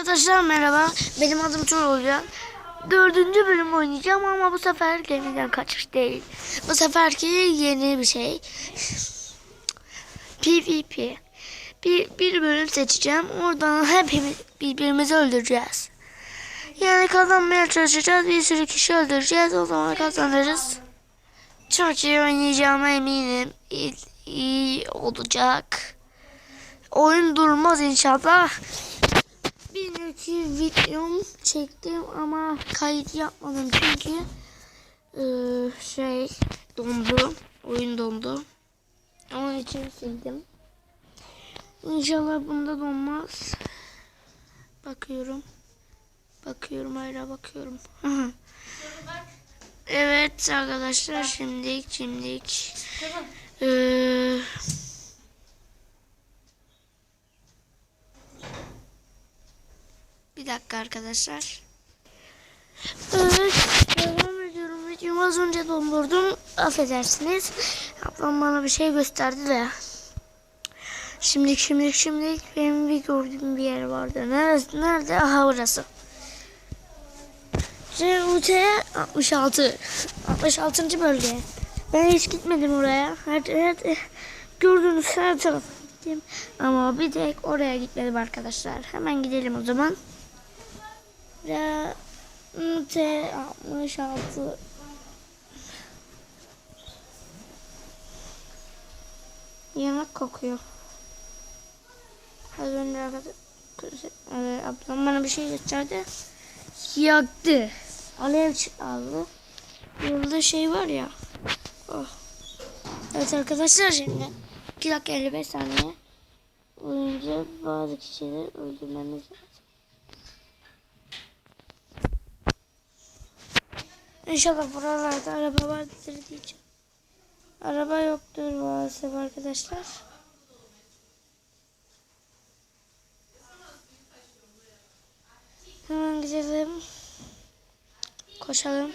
Arkadaşlar merhaba. Benim adım Tur olacak. Dördüncü bölüm oynayacağım ama bu sefer gemiden kaçış değil. Bu seferki yeni bir şey. PvP. Bir, bir bölüm seçeceğim. Oradan hepimiz birbirimizi öldüreceğiz. Yani kazanmaya çalışacağız. Bir sürü kişi öldüreceğiz. O zaman kazanırız. Çok iyi oynayacağıma eminim. İyi, iyi olacak. Oyun durmaz inşallah. İki videom çektim ama kayıt yapmadım çünkü eee, şey dondu. Oyun dondu. Onun için sildim. İnşallah bunda donmaz. Bakıyorum. Bakıyorum hala bakıyorum. evet arkadaşlar şimdilik şimdilik. Eee Bir dakika arkadaşlar. Evet, devam ediyorum. Videomu az önce dondurdum. Affedersiniz. Ablam bana bir şey gösterdi de. Şimdilik, şimdilik, şimdilik benim bir gördüğüm bir yer vardı. Neresi, nerede? Aha burası. CUT 66. 66. bölge. Ben hiç gitmedim oraya. Her, her, gördüğünüz her tarafa gittim. Ama bir tek oraya gitmedim arkadaşlar. Hemen gidelim o zaman. Ve T 66 Yemek kokuyor. Az önce evet, ablam bana bir şey gösterdi. Yaktı. Alev aldı. Burada şey var ya. Oh. Evet arkadaşlar şimdi 2 dakika 55 saniye boyunca bazı kişileri öldürmemiz İnşallah buralarda araba vardır diyeceğim. Araba yoktur maalesef arkadaşlar. Hemen gidelim. Koşalım.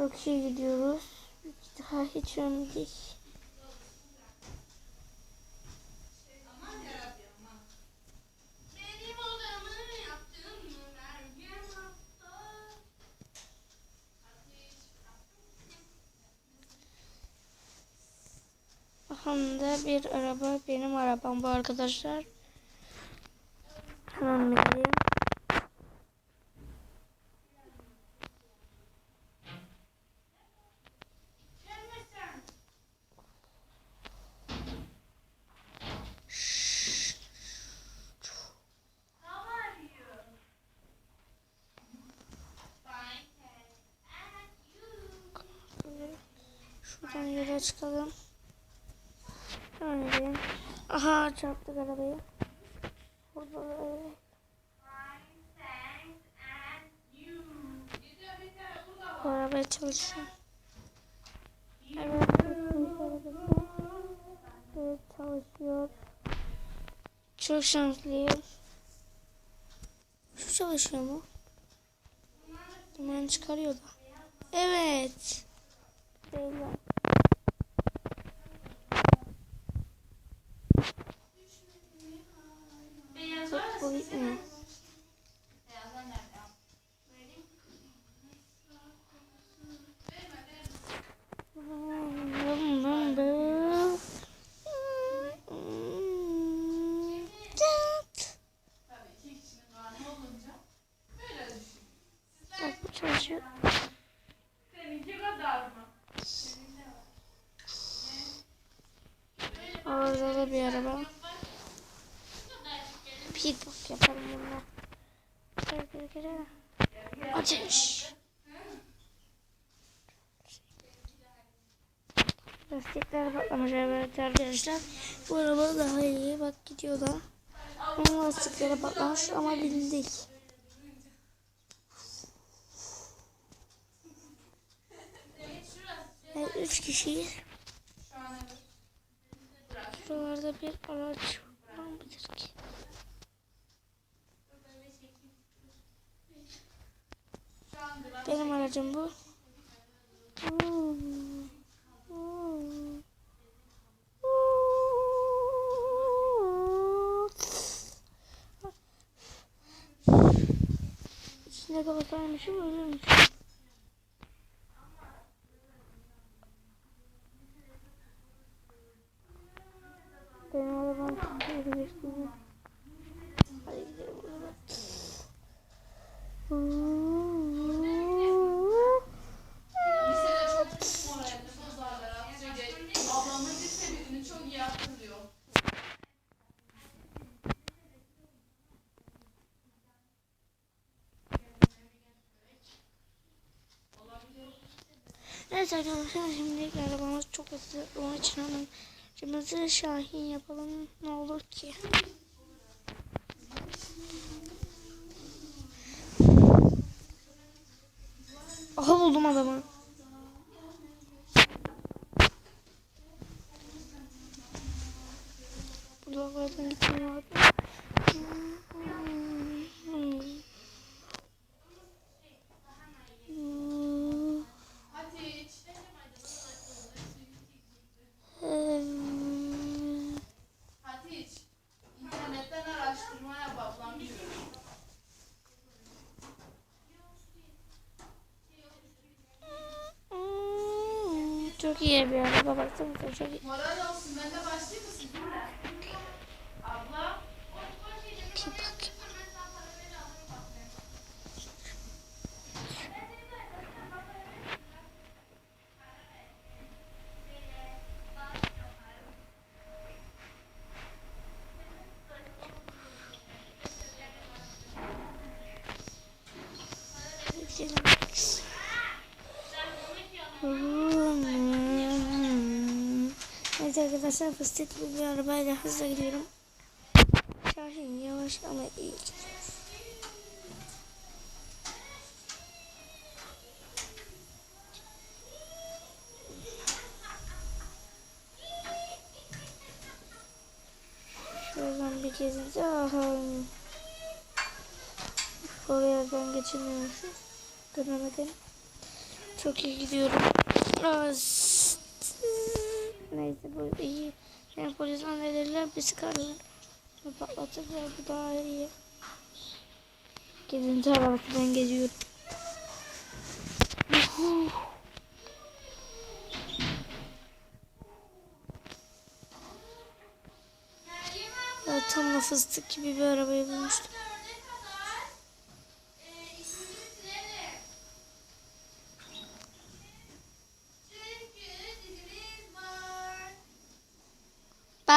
Çok iyi gidiyoruz. Daha hiç Meryem abla? Ahanda bir araba benim arabam bu arkadaşlar. Hemen bineyim. Şuradan yola çıkalım. Gidelim. Aha çarptık arabayı. Burada da öyle. Bu arabaya çalışıyor. Evet. Evet, çalışıyor. Çok şanslıyım. Şu çalışıyor mu? Duman çıkarıyor da. Evet. Karnı olunca böyle düşün. Bak bu çalışıyor. Ateş. Lastikler patlamış evet arkadaşlar. Bu araba daha iyi. Bak gidiyor da. Onun lastikleri patlamış ama bildik. Evet, üç kişiyiz. Şuralarda bir araç var mıdır ki? Benim aracım bu. İçinde kapataymışım ölürmüş. Benim arabam çok geçti. Hadi gidelim o zaman. Lisede çok tuttum oraya nüfus zarlara. Çünkü ablamın lise birini çok iyi hatırlıyor. Evet arkadaşlar şimdi arabamız çok hızlı onun için Cımızı Şahin yapalım ne olur ki. Çok iyi bir araba baksanıza çok iyi. Moral olsun ben de başlayayım mı? Abla. Bak. Evet arkadaşlar fıstıklı bir arabayla hızla gidiyorum. Şahin yavaş ama iyi gidiyor. Şuradan bir kez daha. Oraya geçemiyormuşum. Göremedim. Çok iyi gidiyorum. Az. Neyse bu iyi. Yani polis annelerler bir sıkarlar. Ve patlatırlar. Bu daha iyi. Gezinti arabası ben geziyorum. Ya tam da fıstık gibi bir arabayı bulmuştum.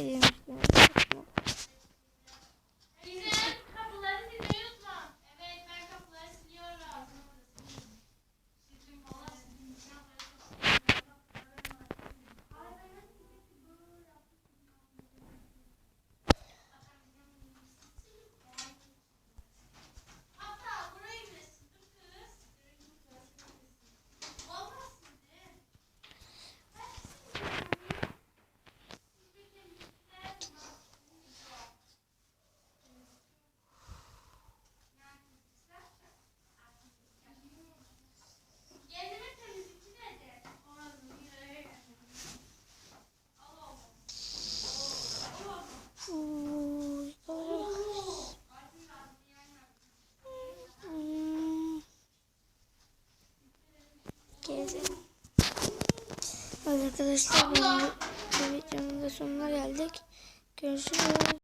Ciddiyim. Arkadaşlar bu videonun da sonuna geldik. Görüşürüz.